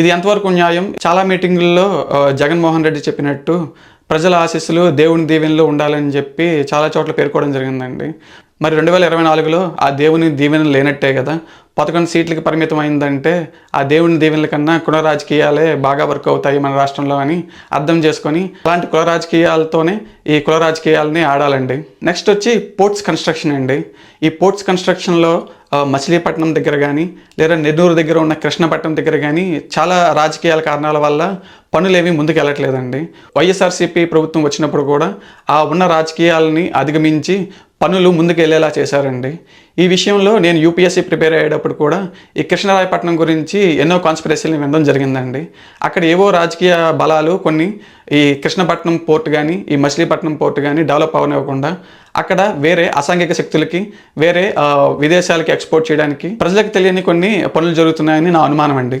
ఇది ఎంతవరకు న్యాయం? చాలా మీటింగుల్లో జగన్మోహన్ రెడ్డి చెప్పినట్టు ప్రజల ఆశీస్సులు దేవుని దీవెనలు ఉండాలని చెప్పి చాలా చోట్ల పేర్కోవడం జరిగిందండి. మరి రెండు వేల ఇరవై నాలుగులో ఆ దేవుని దీవెన లేనట్టే కదా? పదకొండు సీట్లకి పరిమితం అయిందంటే ఆ దేవుని దీవెనల కన్నా కుల రాజకీయాలే బాగా వర్క్ అవుతాయి మన రాష్ట్రంలో అని అర్థం చేసుకొని అలాంటి కుల రాజకీయాలతోనే ఈ కుల రాజకీయాలని ఆడాలండి. నెక్స్ట్ వచ్చి పోర్ట్స్ కన్స్ట్రక్షన్ అండి. ఈ పోర్ట్స్ కన్స్ట్రక్షన్లో మచిలీపట్నం దగ్గర కానీ లేదా నెల్లూరు దగ్గర ఉన్న కృష్ణపట్నం దగ్గర కానీ చాలా రాజకీయాల కారణాల వల్ల పనులేవి ముందుకు వెళ్ళట్లేదండి వైఎస్ఆర్సీపీ ప్రభుత్వం వచ్చినప్పుడు కూడా ఆ ఉన్న రాజకీయాలని అధిగమించి పనులు ముందుకు వెళ్ళేలా చేశారండి. ఈ విషయంలో నేను యూపీఎస్సీ ప్రిపేర్ అయ్యేటప్పుడు కూడా ఈ కృష్ణరాయపట్నం గురించి ఎన్నో కాన్స్పిరసీలు వినడం జరిగిందండి. అక్కడ ఏవో రాజకీయ బలాలు కొన్ని ఈ కృష్ణపట్నం పోర్ట్ కానీ ఈ మచిలీపట్నం పోర్ట్ కానీ డెవలప్ అవనివ్వకుండా అక్కడ వేరే అసాంఘిక శక్తులకి వేరే విదేశాలకి ఎక్స్పోర్ట్ చేయడానికి ప్రజలకు తెలియని కొన్ని పనులు జరుగుతున్నాయని నా అనుమానం అండి